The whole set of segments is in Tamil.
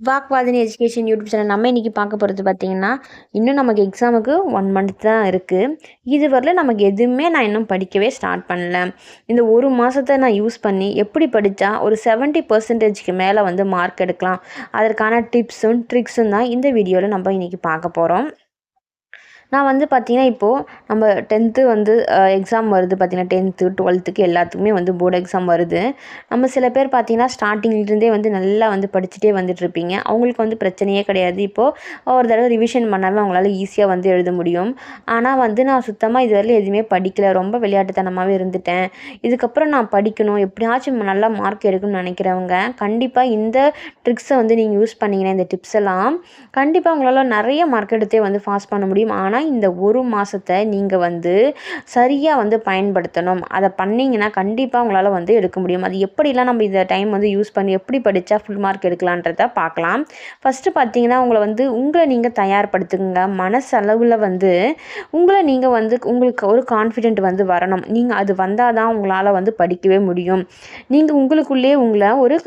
வாக்வாதினி எஜுகேஷன் யூடியூப் சேனல் நம்ம இன்றைக்கி பார்க்க போகிறது பார்த்திங்கன்னா இன்னும் நமக்கு எக்ஸாமுக்கு ஒன் மந்த் தான் இருக்குது இது வரல நமக்கு எதுவுமே நான் இன்னும் படிக்கவே ஸ்டார்ட் பண்ணல. இந்த ஒரு மாதத்தை நான் யூஸ் பண்ணி எப்படி படித்தா ஒரு செவன்ட்டி பர்சன்டேஜ்க்கு மேலே வந்து மார்க் எடுக்கலாம். அதற்கான டிப்ஸும் ட்ரிக்ஸும் தான் இந்த வீடியோவில் நம்ம இன்றைக்கி பார்க்க போகிறோம் நான் வந்து பார்த்திங்கன்னா இப்போது நம்ம டென்த்து வந்து எக்ஸாம் வருது பார்த்திங்கன்னா டென்த்து டுவெல்த்துக்கு எல்லாத்துக்குமே வந்து போர்டு எக்ஸாம் வருது. நம்ம சில பேர் பார்த்திங்கன்னா ஸ்டார்டிங்லேருந்தே வந்து நல்லா வந்து படிச்சுட்டே வந்துட்டுருப்பீங்க அவங்களுக்கு வந்து பிரச்சனையே கிடையாது. இப்போது ஒரு தடவை ரிவிஷன் பண்ணாமல் அவங்களால ஈஸியாக வந்து எழுத முடியும். ஆனால் வந்து நான் சுத்தமாக இதுவரையிலும் எதுவுமே படிக்கலை. ரொம்ப விளையாட்டுத்தனமாகவே இருந்துட்டேன். இதுக்கப்புறம் நான் படிக்கணும். எப்படியாச்சும் நல்லா மார்க் எடுக்கணும்னு நினைக்கிறவங்க கண்டிப்பாக இந்த ட்ரிக்ஸை வந்து நீங்கள் யூஸ் பண்ணிங்கன்னா இந்த டிப்ஸ் எல்லாம் கண்டிப்பாக உங்களால் நிறைய மார்க் எடுத்தே வந்து பாஸ் பண்ண முடியும். ஆனால் ஆனால் இந்த ஒரு மாதத்தை நீங்கள் வந்து சரியாக வந்து பயன்படுத்தணும். அதை பண்ணிங்கன்னா கண்டிப்பாக உங்களால் வந்து எடுக்க முடியும். அது எப்படிலாம் நம்ம இந்த டைம் வந்து யூஸ் பண்ணி எப்படி படித்தா ஃபுல் மார்க் எடுக்கலான்றத பார்க்கலாம். ஃபஸ்ட்டு பார்த்தீங்கன்னா உங்களை வந்து உங்களை நீங்கள் தயார்படுத்துங்க. மனசளவில் வந்து உங்களை நீங்கள் வந்து உங்களுக்கு ஒரு கான்ஃபிடென்ட் வந்து வரணும். நீங்கள் அது வந்தால் தான் உங்களால் வந்து படிக்கவே முடியும். நீங்கள் உங்களுக்குள்ளேயே உங்களை ஒரு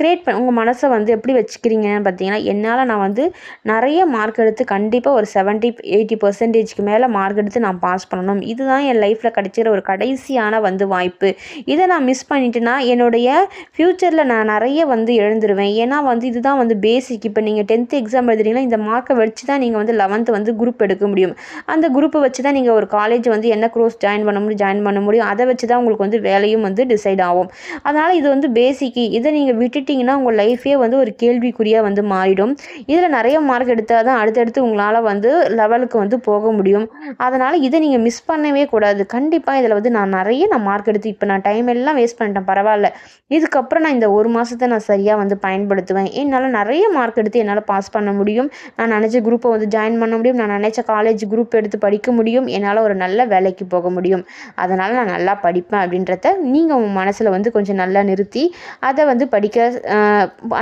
க்ரியேட் பண்ண உங்கள் மனசை வந்து எப்படி வச்சுக்கிறீங்கன்னு பார்த்தீங்கன்னா என்னால் நான் வந்து நிறைய மார்க் எடுத்து கண்டிப்பாக ஒரு செவன்ட்டி எயிட்டி பர்சன்டேஜ்க்கு மேலே மார்க் எடுத்து நான் பாஸ் பண்ணணும். இதுதான் என் லைஃப்பில் கிடைச்சிற ஒரு கடைசியான வந்து வாய்ப்பு. இதை நான் மிஸ் பண்ணிட்டேன்னா என்னுடைய ஃப்யூச்சரில் நான் நிறைய வந்து எழுந்துருவேன். ஏன்னா வந்து இதுதான் வந்து பேசிக் இப்போ நீங்கள் டென்த்து எக்ஸாம் எழுதுறீங்கன்னா இந்த மார்க்கை வச்சு தான் நீங்கள் வந்து லெவன்த்து வந்து குரூப் எடுக்க முடியும். அந்த குரூப்பை வச்சு தான் நீங்கள் ஒரு காலேஜ் வந்து என்ன கோர்ஸ் ஜாயின் பண்ண முடியும் ஜாயின் பண்ண முடியும். அதை வச்சு தான் உங்களுக்கு வந்து வேலையும் வந்து டிசைட் ஆகும். அதனால் இது வந்து பேசிக்கு இதை நீங்கள் விட்டுட்டிங்கன்னா உங்கள் லைஃபே வந்து ஒரு கேள்விக்குறியாக வந்து மாறிடும். இதில் நிறைய மார்க் எடுத்தால் தான் அடுத்தடுத்து உங்களால் வந்து லெவலுக்கு வந்து வந்து போக முடியும். அதனால் இதை நீங்கள் மிஸ் பண்ணவே கூடாது. கண்டிப்பாக இதில் வந்து நான் நிறைய நான் மார்க் எடுத்து இப்போ நான் டைம் எல்லாம் வேஸ்ட் பண்ணிட்டேன் பரவாயில்ல. இதுக்கப்புறம் நான் இந்த ஒரு மாதத்தை நான் சரியாக வந்து பயன்படுத்துவேன். என்னால் நிறைய மார்க் எடுத்து என்னால் பாஸ் பண்ண முடியும். நான் நினச்ச குரூப்பை வந்து ஜாயின் பண்ண முடியும். நான் நினச்ச காலேஜ் குரூப் எடுத்து படிக்க முடியும். என்னால் ஒரு நல்ல வேலைக்கு போக முடியும். அதனால் நான் நல்லா படிப்பேன் அப்படின்றத நீங்கள் உங்கள் மனசில் வந்து கொஞ்சம் நல்லா நிறுத்தி அதை வந்து படிக்க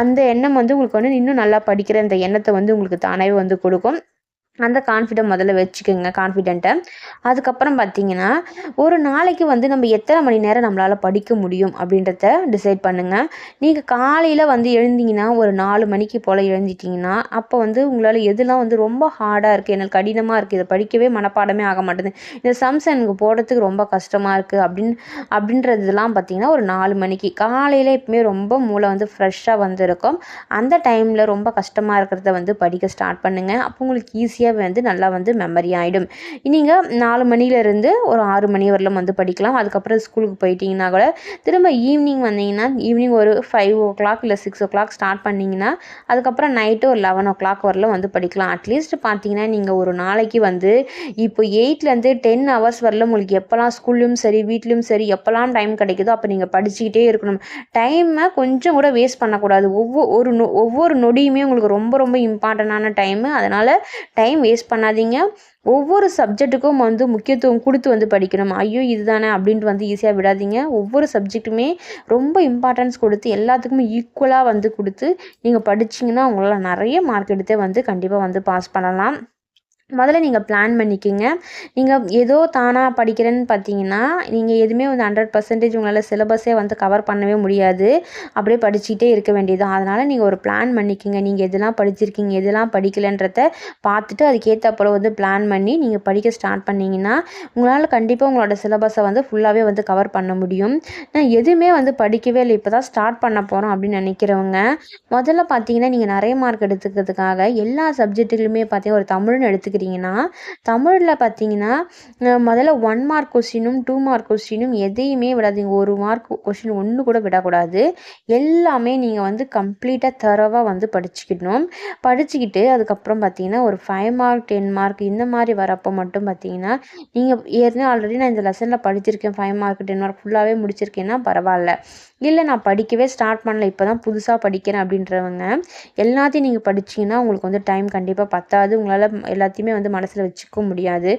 அந்த எண்ணம் வந்து உங்களுக்கு வந்து இன்னும் நல்லா படிக்கிற அந்த எண்ணத்தை வந்து உங்களுக்கு தானாகவே வந்து கொடுக்கும். அந்த கான்ஃபிடென்ட் முதல்ல வச்சுக்கோங்க கான்ஃபிடென்ட்டை அதுக்கப்புறம் பார்த்தீங்கன்னா ஒரு நாளைக்கு வந்து நம்ம எத்தனை மணி நேரம் நம்மளால் படிக்க முடியும் அப்படின்றத டிசைட் பண்ணுங்கள் நீங்கள் காலையில் வந்து எழுந்தீங்கன்னா ஒரு நாலு மணிக்கு போல் எழுந்திட்டிங்கன்னா அப்போ வந்து உங்களால் எதுலாம் வந்து ரொம்ப ஹார்டாக இருக்குது எனக்கு கடினமாக இருக்குது இதை படிக்கவே மனப்பாடமே ஆக மாட்டேது இந்த சம்ஸ் எனக்கு போடுறதுக்கு ரொம்ப கஷ்டமாக இருக்குது அப்படின்னு அப்படின்றதுலாம் பார்த்திங்கன்னா ஒரு நாலு மணிக்கு. காலையில் எப்பவுமே ரொம்ப மூளை வந்து ஃப்ரெஷ்ஷாக வந்திருக்கும். அந்த டைமில் ரொம்ப கஷ்டமாக இருக்கிறத வந்து படிக்க ஸ்டார்ட் பண்ணுங்கள் அப்போ உங்களுக்கு ஈஸியாக ஈஸியாக வந்து நல்லா வந்து மெமரி ஆகிடும் நீங்கள் நாலு மணிலேருந்து ஒரு ஆறு மணி வரலும் வந்து படிக்கலாம். அதுக்கப்புறம் ஸ்கூலுக்கு போயிட்டீங்கன்னா கூட திரும்ப ஈவினிங் வந்தீங்கன்னா ஈவினிங் ஒரு ஃபைவ் ஓ கிளாக் இல்லை சிக்ஸ் ஓ கிளாக் ஸ்டார்ட் பண்ணிங்கன்னா அதுக்கப்புறம் நைட்டு ஒரு லெவன் ஓ கிளாக் வரலும் வந்து படிக்கலாம். அட்லீஸ்ட் பார்த்தீங்கன்னா நீங்கள் ஒரு நாளைக்கு வந்து இப்போ எயிட்லேருந்து டென் ஹவர்ஸ் வரல உங்களுக்கு எப்போல்லாம் ஸ்கூல்லையும் சரி வீட்லேயும் சரி எப்போல்லாம் டைம் கிடைக்குதோ அப்போ நீங்கள் படிச்சுக்கிட்டே இருக்கணும். டைமை கொஞ்சம் கூட வேஸ்ட் பண்ணக்கூடாது. ஒவ்வொரு நொ ஒவ்வொரு நொடியுமே உங்களுக்கு ரொம்ப ரொம்ப இம்பார்ட்டண்டான டைமு அதனால் டைம் டைம் வேஸ்ட் பண்ணாதீங்க. ஒவ்வொரு சப்ஜெக்ட்டுக்கும் வந்து முக்கியத்துவம் கொடுத்து வந்து படிக்கணும். ஐயோ இதுதானே அப்படின்ட்டு வந்து ஈஸியாக விடாதீங்க. ஒவ்வொரு சப்ஜெக்ட்டுமே ரொம்ப இம்பார்ட்டன்ஸ் கொடுத்து எல்லாத்துக்குமே ஈக்குவலாக வந்து கொடுத்து நீங்கள் படிச்சிங்கன்னா உங்களால் நிறைய மார்க் எடுத்தே வந்து கண்டிப்பாக வந்து பாஸ் பண்ணலாம். முதல்ல நீங்கள் பிளான் பண்ணிக்கோங்க. நீங்கள் ஏதோ தானாக படிக்கிறேன்னு பார்த்தீங்கன்னா நீங்கள் எதுவுமே வந்து ஹண்ட்ரட் பர்சன்டேஜ் உங்களால் சிலபஸே வந்து கவர் பண்ணவே முடியாது. அப்படியே படிச்சுக்கிட்டே இருக்க வேண்டியது அதனால் நீங்கள் ஒரு பிளான் பண்ணிக்கோங்க. நீங்கள் எதெல்லாம் படிச்சிருக்கீங்க எதெல்லாம் படிக்கலைன்றத பார்த்துட்டு அதுக்கேற்ற போல் வந்து பிளான் பண்ணி நீங்கள் படிக்க ஸ்டார்ட் பண்ணிங்கன்னா உங்களால் கண்டிப்பாக உங்களோட சிலபஸை வந்து ஃபுல்லாகவே வந்து கவர் பண்ண முடியும். நான் எதுவுமே வந்து படிக்கவே இல்லை. இப்போ தான் ஸ்டார்ட் பண்ண போகிறோம் அப்படின்னு நினைக்கிறவங்க முதல்ல பார்த்தீங்கன்னா நீங்கள் நிறைய மார்க் எடுத்துக்கிறதுக்காக எல்லா சப்ஜெக்ட்டுலையுமே பார்த்தீங்கன்னா ஒரு தமிழ்னு எடுத்துக்க எடுத்துக்கிட்டிங்கன்னா தமிழில் பார்த்தீங்கன்னா முதல்ல ஒன் மார்க் கொஸ்டினும் டூ மார்க் கொஸ்டினும் எதையுமே விடாதீங்க. ஒரு மார்க் கொஸ்டின் ஒன்று கூட விடக்கூடாது. எல்லாமே நீங்கள் வந்து கம்ப்ளீட்டாக தரவாக வந்து படிச்சுக்கிடணும் படிச்சுக்கிட்டு அதுக்கப்புறம் பார்த்தீங்கன்னா ஒரு ஃபைவ் மார்க் டென் மார்க் இந்த மாதிரி வரப்போ மட்டும் பார்த்தீங்கன்னா நீங்கள் ஏற்கனவே ஆல்ரெடி நான் இந்த லெசனில் படிச்சிருக்கேன். ஃபைவ் மார்க் டென் மார்க் ஃபுல்லாகவே முடிச்சிருக்கேன்னா பரவாயில்ல. இல்லை நான் படிக்கவே ஸ்டார்ட் பண்ணல. இப்போ தான் புதுசாக படிக்கிறேன் அப்படின்றவங்க எல்லாத்தையும் நீங்கள் படிச்சிங்கன்னா உங்களுக்கு வந்து டைம் கண்டிப்பாக பத்தாது. உங்களால் எல்லாத்தையுமே வந்து மனசில் வச்சுக்க முடியாது.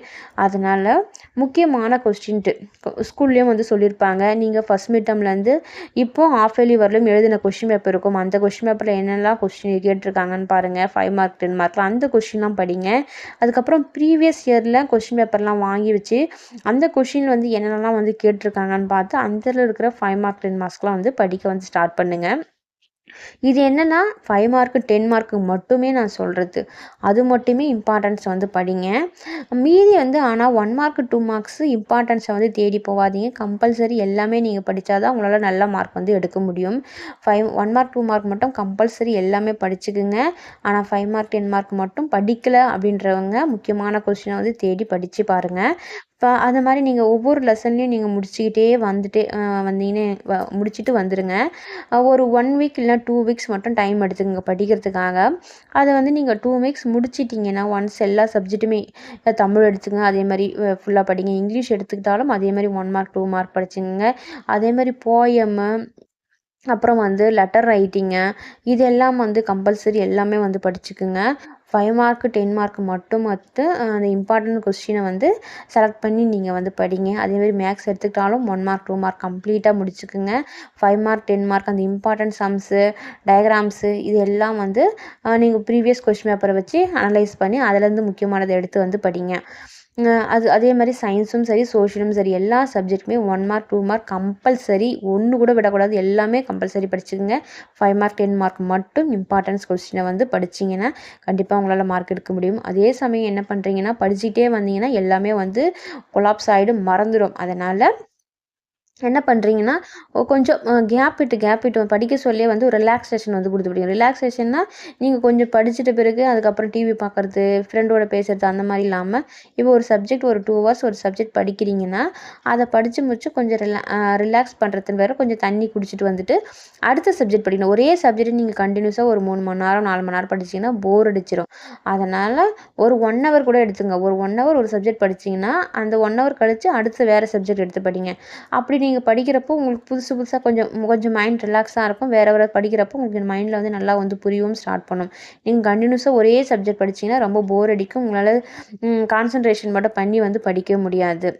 அதனால் முக்கியமான கொஸ்டின்ட்டு ஸ்கூல்லேயும் வந்து சொல்லியிருப்பாங்க நீங்கள் ஃபஸ்ட் மிட்டம்லேருந்து இப்போது ஆஃப் இயர்லி வரலும் எழுதின கொஸ்டின் பேப்பர் இருக்கும். அந்த கொஸ்டின் பேப்பரில் என்னெல்லாம் கொஸ்டின் கேட்டிருக்காங்கன்னு பாருங்கள் ஃபைவ் மார்க் டென் மார்க்லாம் அந்த கொஸ்டின்லாம் படிங்க. அதுக்கப்புறம் ப்ரீவியஸ் இயரில் கொஸ்டின் பேப்பர்லாம் வாங்கி வச்சு அந்த கொஷின் வந்து என்னென்னலாம் வந்து கேட்டிருக்காங்கன்னு பார்த்து அதில் இருக்கிற ஃபைவ் மார்க் டென் மார்க்ஸ்லாம் வந்து படிக்க வந்து ஸ்டார்ட் பண்ணுங்கள் இது என்னென்னா ஃபைவ் மார்க்கு டென் மார்க்கு மட்டுமே நான் சொல்கிறது அது மட்டுமே இம்பார்ட்டன்ஸ் வந்து படிங்க. மீதி வந்து ஆனால் ஒன் மார்க்கு டூ மார்க்ஸு இம்பார்ட்டன்ஸை வந்து தேடி போகாதீங்க. கம்பல்சரி எல்லாமே நீங்கள் படித்தா தான் உங்களால் நல்ல மார்க் வந்து எடுக்க முடியும். Five one mark two mark மட்டும் கம்பல்சரி எல்லாமே படிச்சுக்குங்க. ஆனால் ஃபைவ் மார்க் டென் மார்க் மட்டும் படிக்கலை அப்படின்றவங்க முக்கியமான கொஸ்டினை வந்து தேடி படித்து பாருங்கள் இப்போ அந்த மாதிரி நீங்கள் ஒவ்வொரு லெசன்லேயும் நீங்கள் முடிச்சுக்கிட்டே வந்துட்டே வந்தீங்கன்னு வ முடிச்சுட்டு வந்துடுங்க ஒரு ஒன் வீக் இல்லைனா டூ வீக்ஸ் மட்டும் டைம் எடுத்துக்கோங்க படிக்கிறதுக்காக. அதை வந்து நீங்கள் டூ வீக்ஸ் முடிச்சிட்டிங்கன்னா ஒன்ஸ் எல்லா சப்ஜெக்ட்டுமே தமிழ் எடுத்துங்க அதே மாதிரி ஃபுல்லாக படிங்க. இங்கிலீஷ் எடுத்துக்கிட்டாலும் அதே மாதிரி ஒன் மார்க் டூ மார்க் படிச்சுங்க அதே மாதிரி போயமு அப்புறம் வந்து லெட்டர் ரைட்டிங்கு இது எல்லாம் வந்து கம்பல்சரி எல்லாமே வந்து படிச்சுக்குங்க. ஃபைவ் மார்க்கு டென் மார்க்கு மட்டும் வந்து அந்த இம்பார்ட்டன்ட் கொஸ்டினை வந்து செலக்ட் பண்ணி நீங்கள் வந்து படிங்க. அதேமாதிரி மேக்ஸ் எடுத்துக்கிட்டாலும் ஒன் மார்க் டூ மார்க் கம்ப்ளீட்டாக முடிச்சுக்குங்க. ஃபைவ் மார்க் டென் மார்க் அந்த இம்பார்ட்டன்ட் சம்ஸு டயக்ராம்ஸு இது எல்லாம் வந்து நீங்கள் ப்ரீவியஸ் கொஸ்டின் பேப்பரை வச்சு அனலைஸ் பண்ணி அதுலேருந்து முக்கியமானதை எடுத்து வந்து படிங்க. அது அதே மாதிரி சயின்ஸும் சரி சோஷியலும் சரி எல்லா சப்ஜெக்ட்டுமே one mark two mark compulsory ஒன்று கூட விடக்கூடாது. எல்லாமே கம்பல்சரி படிச்சுக்கோங்க. ஃபைவ் மார்க் டென் மார்க் மட்டும் இம்பார்ட்டன்ஸ் கொஸ்டினை வந்து படிச்சிங்கன்னா கண்டிப்பாக உங்களால் மார்க் எடுக்க முடியும். அதே சமயம் என்ன பண்ணுறீங்கன்னா படிச்சுட்டே வந்தீங்கன்னா எல்லாமே வந்து கொலாப்ஸ் ஆகிடும் மறந்துடும். அதனால் என்ன பண்ணுறீங்கன்னா கொஞ்சம் கேப் விட்டு கேப் விட்டு படிக்க சொல்லியே வந்து ஒரு ரிலாக்ஸேஷன் வந்து கொடுத்து படிங்க ரிலாக்ஸேஷன்னா நீங்கள் கொஞ்சம் படிச்சுட்டு பிறகு அதுக்கப்புறம் டிவி பார்க்குறது ஃப்ரெண்டோட பேசுறது அந்த மாதிரி இல்லாமல் இப்போ ஒரு சப்ஜெக்ட் ஒரு டூ ஹவர்ஸ் ஒரு சப்ஜெக்ட் படிக்கிறீங்கன்னா அதை படித்து முடிச்சு கொஞ்சம் ரிலா ரிலாக்ஸ் பண்ணுறதுன்னு வேறு கொஞ்சம் தண்ணி குடிச்சிட்டு வந்துட்டு அடுத்த சப்ஜெக்ட் படிக்கணும். ஒரே சப்ஜெக்ட் நீங்கள் கண்டினியூஸாக ஒரு மூணு மணி நேரம் நாலு மணி நேரம் படிச்சிங்கன்னா போர் அடிச்சிடும் அதனால் ஒரு ஒன் ஹவர் கூட எடுத்துங்க. ஒரு ஒன் ஹவர் ஒரு சப்ஜெக்ட் படிச்சிங்கன்னா அந்த ஒன் ஹவர் கழித்து அடுத்து வேறு சப்ஜெக்ட் எடுத்து படிங்க. அப்படி நீங்கள் படிக்கிறப்போ உங்களுக்கு புதுசு புதுசாக கொஞ்சம் கொஞ்சம் மைண்ட் ரிலாக்ஸாக இருக்கும். வேறு வேறு படிக்கிறப்போ உங்களுக்கு மைண்டில் வந்து நல்லா வந்து புரியவும் ஸ்டார்ட் பண்ணும். நீங்கள் கண்டினியூஸாக ஒரே சப்ஜெக்ட் படிச்சிங்கன்னா ரொம்ப போர் அடிக்கும். உங்களால் கான்சன்ட்ரேஷன் மட்டும் பண்ணி வந்து படிக்க முடியாது.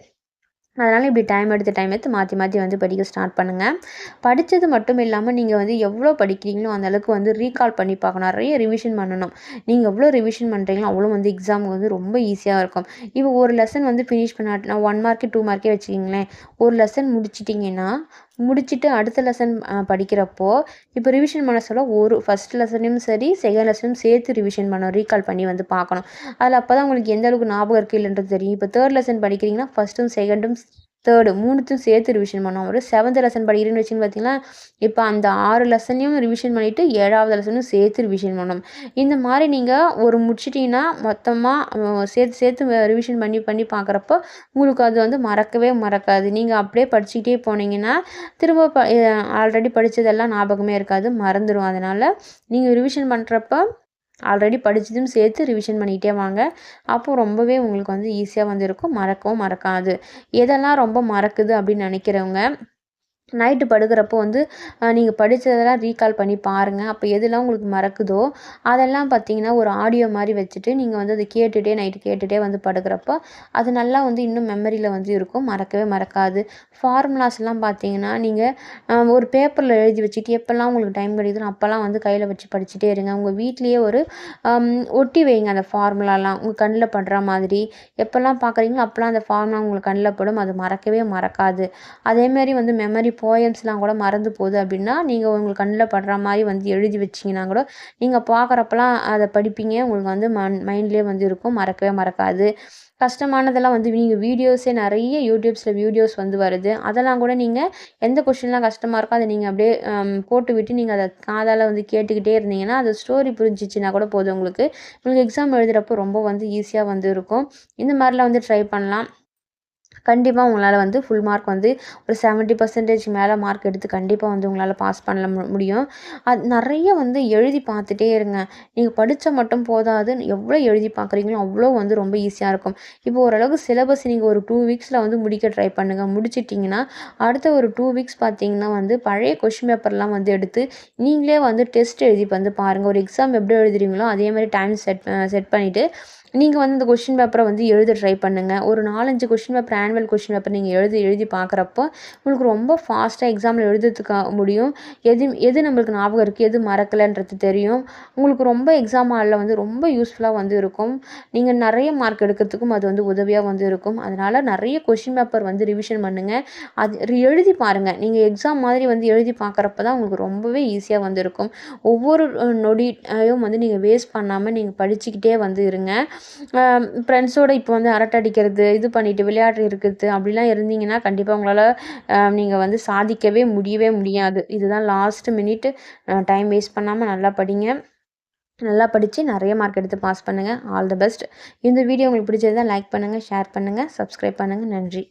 அதனால் இப்படி டைம் எடுத்து டைம் எடுத்து மாற்றி மாற்றி வந்து படிக்க ஸ்டார்ட் பண்ணுங்கள் படித்தது மட்டும் இல்லாமல் நீங்கள் வந்து எவ்வளோ படிக்கிறீங்களோ அந்தளவுக்கு வந்து ரீகால் பண்ணி பார்க்கணும். நிறைய ரிவிஷன் பண்ணணும். நீங்கள் எவ்வளோ ரிவிஷன் பண்ணுறீங்களோ அவ்வளோ வந்து எக்ஸாமுக்கு வந்து ரொம்ப ஈஸியாக இருக்கும். இப்போ ஒரு லெசன் வந்து ஃபினிஷ் பண்ணாட்டினா ஒன் மார்க்கு டூ மார்க்கே வச்சுக்கிங்களேன். ஒரு லெசன் முடிச்சிட்டிங்கன்னா முடிச்சுட்டு அடுத்த லெசன் படிக்கிறப்போ இப்போ ரிவிஷன் பண்ண சொல்ல ஒரு ஃபஸ்ட் லெசனையும் சரி செகண்ட் லெசனும் சேர்த்து ரிவிஷன் பண்ணணும் ரீகால் பண்ணி வந்து பார்க்கணும். அதில் அப்போ தான் உங்களுக்கு எந்த அளவுக்கு ஞாபகம் இருக்குது இல்லைன்றது தெரியும். இப்போ தேர்ட் லெசன் படிக்கிறீங்கன்னா ஃபஸ்ட்டும் செகண்டும் தேர்டு மூணுத்தையும் சேர்த்து ரிவிஷன் பண்ணுவோம். ஒரு செவன்த் லெசன் படிக்கிறேன்னு வச்சுன்னு பார்த்தீங்கன்னா இப்போ அந்த ஆறு லெசனையும் ரிவிஷன் பண்ணிவிட்டு ஏழாவது லெசனும் சேர்த்து ரிவிஷன் பண்ணணும் இந்த மாதிரி நீங்கள் ஒரு முடிச்சிட்டிங்கன்னா மொத்தமாக சேர்த்து சேர்த்து ரிவிஷன் பண்ணி பண்ணி பார்க்குறப்போ உங்களுக்கு அது வந்து மறக்கவே மறக்காது. நீங்கள் அப்படியே படிச்சுக்கிட்டே போனீங்கன்னா திரும்ப ப ஆல்ரெடி படித்ததெல்லாம் ஞாபகமே இருக்காது மறந்துடும் அதனால் நீங்கள் ரிவிஷன் பண்ணுறப்ப ஆல்ரெடி படித்ததும் சேர்த்து ரிவிஷன் பண்ணிகிட்டே வாங்க. அப்போது ரொம்பவே உங்களுக்கு வந்து ஈஸியாக வந்து இருக்கும் மறக்கவும் மறக்காது. எதெல்லாம் ரொம்ப மறக்குது அப்படின்னு நினைக்கிறவங்க நைட்டு படுக்கிறப்போ வந்து நீங்கள் படித்ததெல்லாம் ரீகால் பண்ணி பாருங்கள் அப்போ எதெல்லாம் உங்களுக்கு மறக்குதோ அதெல்லாம் பார்த்தீங்கன்னா ஒரு ஆடியோ மாதிரி வச்சுட்டு நீங்கள் வந்து அதை கேட்டுகிட்டே நைட்டு கேட்டுகிட்டே வந்து படுக்கிறப்போ அது நல்லா வந்து இன்னும் மெமரியில் வந்து இருக்கும். மறக்கவே மறக்காது. ஃபார்முலாஸ்லாம் பார்த்தீங்கன்னா நீங்கள் ஒரு பேப்பரில் எழுதி வச்சுட்டு எப்போல்லாம் உங்களுக்கு டைம் கிடைக்குதுன்னு அப்போல்லாம் வந்து கையில் வச்சு படிச்சுட்டே இருங்க. உங்கள் வீட்லேயே ஒரு ஒட்டி வைங்க அந்த ஃபார்முலாலாம் உங்கள் கண்ணில் படுற மாதிரி. எப்போல்லாம் பார்க்குறீங்களோ அப்போல்லாம் அந்த ஃபார்முலா உங்களுக்கு கண்ணில் படும். அது மறக்கவே மறக்காது. அதேமாரி வந்து மெமரி போயம்ஸ்லாம் கூட மறந்து போகுது அப்படின்னா நீங்கள் உங்களுக்கு கண்ணில் படுற மாதிரி வந்து எழுதி வச்சிங்கன்னா கூட நீங்கள் பார்க்குறப்பலாம் அதை படிப்பீங்க. உங்களுக்கு வந்து மண் மைண்ட்லேயே வந்து இருக்கும். மறக்கவே மறக்காது. கஷ்டமானதெல்லாம் வந்து நீங்கள் வீடியோஸே நிறைய யூடியூப்ஸில் வீடியோஸ் வந்து வருது. அதெல்லாம் கூட நீங்கள் எந்த கொஷின்லாம் கஷ்டமாக இருக்கோ அதை நீங்கள் அப்படியே போட்டு விட்டு நீங்கள் அதை காதால் வந்து கேட்டுக்கிட்டே இருந்தீங்கன்னா அது ஸ்டோரி புரிஞ்சிச்சுன்னா கூட போதும் உங்களுக்கு. உங்களுக்கு எக்ஸாம் எழுதுகிறப்போ ரொம்ப வந்து ஈஸியாக வந்து இருக்கும். இந்த மாதிரிலாம் வந்து ட்ரை பண்ணலாம். கண்டிப்பாக உங்களால் வந்து ஃபுல் மார்க் வந்து ஒரு செவன்ட்டி பர்சன்டேஜ் மேலே மார்க் எடுத்து கண்டிப்பாக வந்து உங்களால் பாஸ் பண்ண முடியும். அது நிறைய வந்து எழுதி பார்த்துட்டே இருங்க. நீங்கள் படித்தா மட்டும் போதாது. எவ்வளோ எழுதி பார்க்குறீங்களோ அவ்வளோ வந்து ரொம்ப ஈஸியாக இருக்கும். இப்போ ஓரளவுக்கு சிலபஸ் நீங்கள் ஒரு டூ வீக்ஸில் வந்து முடிக்க ட்ரை பண்ணுங்கள் முடிச்சிட்டிங்கன்னா அடுத்த ஒரு டூ வீக்ஸ் பார்த்தீங்கன்னா வந்து பழைய கொஷின் பேப்பர்லாம் வந்து எடுத்து நீங்களே வந்து டெஸ்ட் எழுதி வந்து பாருங்கள் ஒரு எக்ஸாம் எப்படி எழுதுறீங்களோ அதே மாதிரி டைம் செட் செட் பண்ணிவிட்டு நீங்கள் வந்து இந்த கொஷின் பேப்பரை வந்து எழுத ட்ரை பண்ணுங்கள் ஒரு நாலஞ்சு question paper annual question paper நீங்கள் எழுதி எழுதி பார்க்குறப்போ உங்களுக்கு ரொம்ப ஃபாஸ்ட்டாக எக்ஸாமில் எழுதுறதுக்கு முடியும். எது எது நம்மளுக்கு ஞாபகம் இருக்குது எது மறக்கலைன்றது தெரியும். உங்களுக்கு ரொம்ப எக்ஸாம் ஹாலில் வந்து ரொம்ப யூஸ்ஃபுல்லாக வந்து இருக்கும். நீங்கள் நிறைய மார்க் எடுக்கிறதுக்கும் அது வந்து உதவியாக வந்து இருக்கும். அதனால் நிறைய கொஷின் பேப்பர் வந்து ரிவிஷன் பண்ணுங்கள் அது ரி- எழுதி பாருங்கள் நீங்கள் எக்ஸாம் மாதிரி வந்து எழுதி பார்க்குறப்ப தான் உங்களுக்கு ரொம்பவே ஈஸியாக வந்து இருக்கும். ஒவ்வொரு நொடியும் வந்து நீங்கள் வேஸ்ட் பண்ணாமல் நீங்கள் படிச்சுக்கிட்டே வந்து இருங்க. ஃப்ரெண்ட்ஸோடு இப்போ வந்து அரட்டை அடிக்கிறது இது பண்ணிட்டு விளையாட்டு இருக்கிறது அப்படிலாம் இருந்தீங்கன்னா கண்டிப்பாக உங்களால் நீங்கள் வந்து சாதிக்கவே முடியவே முடியாது. இதுதான் லாஸ்ட் மினிட் டைம் வேஸ்ட் பண்ணாமல் நல்லா படிங்க. நல்லா படித்து நிறைய மார்க் எடுத்து பாஸ் பண்ணுங்கள் ஆல் தி பெஸ்ட் இந்த வீடியோ உங்களுக்கு பிடிச்சிருந்தா லைக் பண்ணுங்கள் ஷேர் பண்ணுங்கள் சப்ஸ்கிரைப் பண்ணுங்கள் நன்றி.